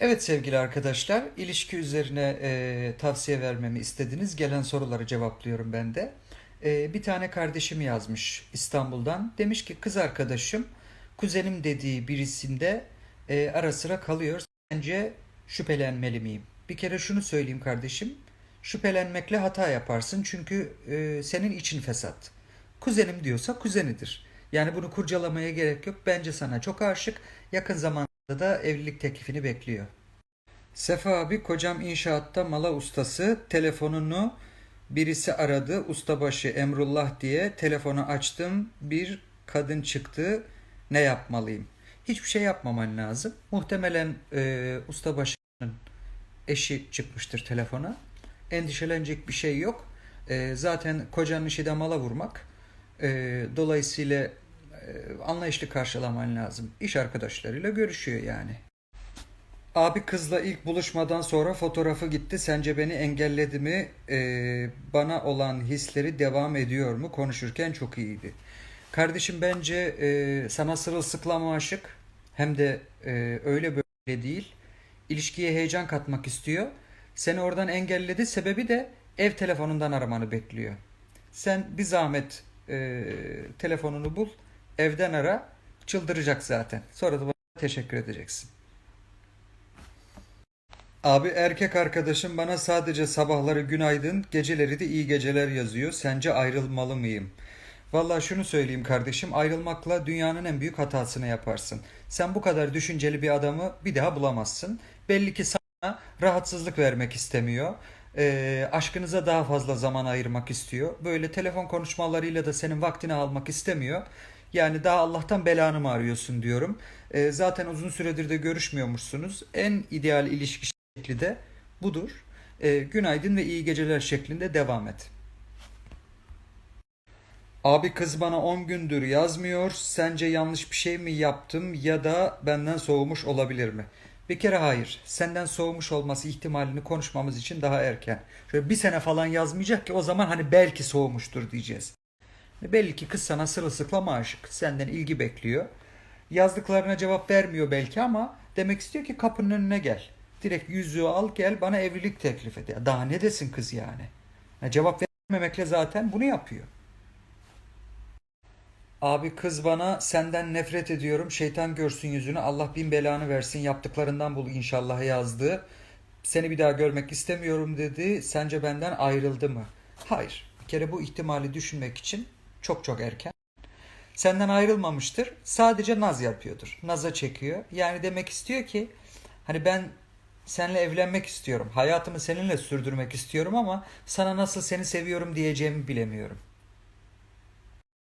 Evet sevgili arkadaşlar, ilişki üzerine e, tavsiye vermemi istediniz. Gelen soruları cevaplıyorum ben de. E, bir tane kardeşim yazmış İstanbul'dan. Demiş ki kız arkadaşım kuzenim dediği birisinde e, ara sıra kalıyor. Sence şüphelenmeli miyim? Bir kere şunu söyleyeyim kardeşim. Şüphelenmekle hata yaparsın çünkü e, senin için fesat. Kuzenim diyorsa kuzenidir. Yani bunu kurcalamaya gerek yok. Bence sana çok aşık. Yakın zamanda da evlilik teklifini bekliyor. Sefa abi kocam inşaatta mala ustası. Telefonunu birisi aradı. Ustabaşı Emrullah diye telefonu açtım. Bir kadın çıktı. Ne yapmalıyım? Hiçbir şey yapmaman lazım. Muhtemelen e, ustabaşının eşi çıkmıştır telefona. Endişelenecek bir şey yok. E, zaten kocanın işi de mala vurmak. E, dolayısıyla anlayışlı karşılaman lazım. İş arkadaşlarıyla görüşüyor yani. Abi kızla ilk buluşmadan sonra fotoğrafı gitti. Sence beni engelledi mi? Ee, bana olan hisleri devam ediyor mu? Konuşurken çok iyiydi. Kardeşim bence e, sana sırılsıklam aşık. Hem de e, öyle böyle değil. İlişkiye heyecan katmak istiyor. Seni oradan engelledi. Sebebi de ev telefonundan aramanı bekliyor. Sen bir zahmet e, telefonunu bul. Evden ara. Çıldıracak zaten. Sonra da bana teşekkür edeceksin. Abi erkek arkadaşım bana sadece sabahları günaydın, geceleri de iyi geceler yazıyor. Sence ayrılmalı mıyım? Vallahi şunu söyleyeyim kardeşim, ayrılmakla dünyanın en büyük hatasını yaparsın. Sen bu kadar düşünceli bir adamı bir daha bulamazsın. Belli ki sana rahatsızlık vermek istemiyor. Ee, aşkınıza daha fazla zaman ayırmak istiyor. Böyle telefon konuşmalarıyla da senin vaktini almak istemiyor. Yani daha Allah'tan belanı mı arıyorsun diyorum. Ee, zaten uzun süredir de görüşmüyormuşsunuz. En ideal ilişki şekli de budur. Ee, günaydın ve iyi geceler şeklinde devam et. Abi kız bana 10 gündür yazmıyor. Sence yanlış bir şey mi yaptım ya da benden soğumuş olabilir mi? Bir kere hayır. Senden soğumuş olması ihtimalini konuşmamız için daha erken. Şöyle bir sene falan yazmayacak ki o zaman hani belki soğumuştur diyeceğiz. Belli ki kız sana sırılsıklam aşık. Senden ilgi bekliyor. Yazdıklarına cevap vermiyor belki ama demek istiyor ki kapının önüne gel. Direkt yüzüğü al gel bana evlilik teklif et. Daha ne desin kız yani? Ya cevap vermemekle zaten bunu yapıyor. Abi kız bana senden nefret ediyorum. Şeytan görsün yüzünü. Allah bin belanı versin. Yaptıklarından bul inşallah yazdı. Seni bir daha görmek istemiyorum dedi. Sence benden ayrıldı mı? Hayır. Bir kere bu ihtimali düşünmek için çok çok erken. Senden ayrılmamıştır. Sadece naz yapıyordur. Naza çekiyor. Yani demek istiyor ki hani ben seninle evlenmek istiyorum. Hayatımı seninle sürdürmek istiyorum ama sana nasıl seni seviyorum diyeceğimi bilemiyorum.